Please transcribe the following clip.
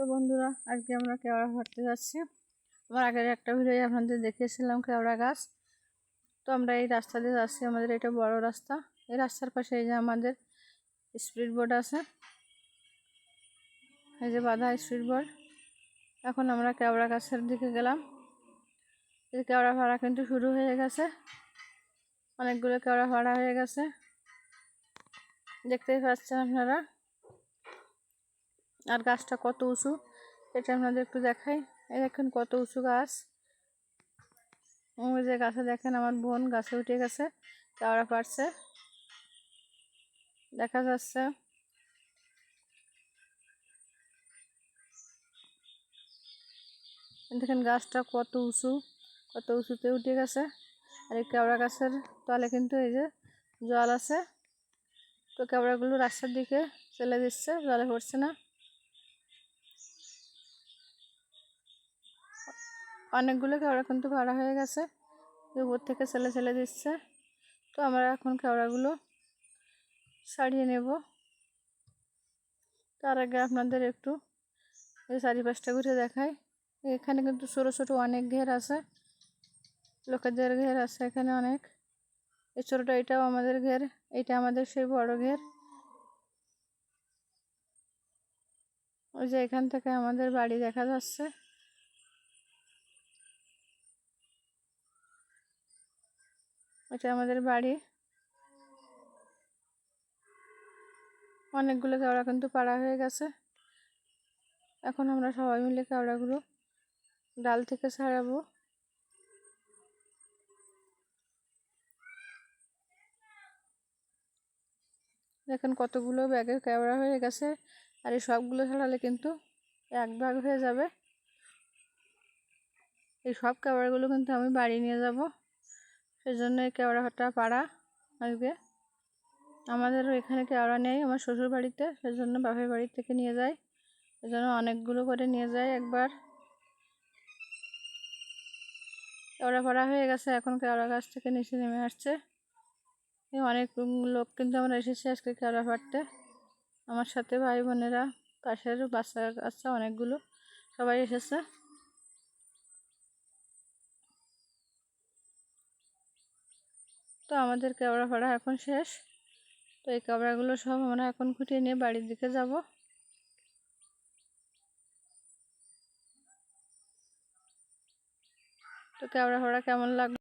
তো বন্ধুরা, আজকে আমরা কেওড়া ঘাটতে যাচ্ছি। আমার আগের একটা ভিডিও আপনাদের দেখিয়েছিলাম, কেওড়া গাছ। তো আমরা এই রাস্তা দিয়ে যাচ্ছি, আমাদের এটা বড় রাস্তা। এই রাস্তার পাশে এই যে আমাদের স্পিড বোর্ড আছে। এই যে বাধা স্পিড বোর্ড এখন আমরা কেওড়া গাছের দিকে গেলাম। এই কেওড়া ভাড়া কিন্তু শুরু হয়ে গেছে। অনেকগুলো কেওড়া ভাড়া হয়ে গেছে। দেখতেই পাচ্ছেন আপনারা। আর গাছটা কত উঁচু? এটা আপনাদের একটু দেখাই। দেখেন কত উঁচু গাছ। ওই যে গাছে দেখেন আমার বোন গাছে উঠে গেছে কেওড়া পারছে দেখা যাচ্ছে। দেখেন গাছটা কত উঁচু, কত উঁচুতে উঠে গেছে। আর এই কেওড়া গাছের তলে কিন্তু এই যে জল আছে। তো কেওড়াগুলো রাস্তার দিকে চলে দিচ্ছে, জলে পড়ছে না। অনেকগুলো কেওড়া কিন্তু ভাড়া হয়ে গেছে, উপর থেকে ছেলে ছেলে দিচ্ছে। তো আমরা এখন কেওড়াগুলো সারিয়ে নেব। তার আগে আপনাদের একটু এই চারিপাশটা ঘুরে দেখাই। এখানে কিন্তু ছোটো ছোটো অনেক ঘের আছে, লোকেদের ঘের আছে এখানে অনেক। এই ছোটোটা এটাও আমাদের ঘের এইটা আমাদের সেই বড় ঘের। ওই যে এখান থেকে আমাদের বাড়ি দেখা যাচ্ছে। এটা আমাদের বাড়ি। অনেকগুলো কেওড়া কিন্তু পাড়া হয়ে গেছে। এখন আমরা সবাই মিলে কেওড়াগুলো ডাল থেকে ছাড়াবো। দেখেন কতগুলো ব্যাগে কেওড়া হয়ে গেছে, আর এই সবগুলো ছাড়ালে কিন্তু এক ভাগ হয়ে যাবে। এই সব কেওড়াগুলো কিন্তু আমি বাড়ি নিয়ে যাব। সেজন্য এই কেওড়াটা পাড়া আজকে। আমাদেরও এখানে কেওড়া নেই, আমার শ্বশুর বাড়িতে সেজন্য বাপের বাড়ি থেকে নিয়ে যাই। সেজন্য অনেকগুলো করে নিয়ে যায় একবার। কেওড়া পাড়া হয়ে গেছে, এখন কেওড়া গাছ থেকে নিচে নেমে আসছে। অনেক লোক কিন্তু আমরা এসেছি আজকে কেওড়া পাড়তে। আমার সাথে ভাই বোনেরা, পাশের বাচ্চা কাচ্চা অনেকগুলো, সবাই এসেছে। তো আমাদের কেওড়া ভাড়া এখন শেষ। তো এই কেওড়াগুলো সব আমরা এখন খুঁটিয়ে নিয়ে বাড়ির দিকে যাব। তো কেওড়া ভাড়া কেমন লাগল?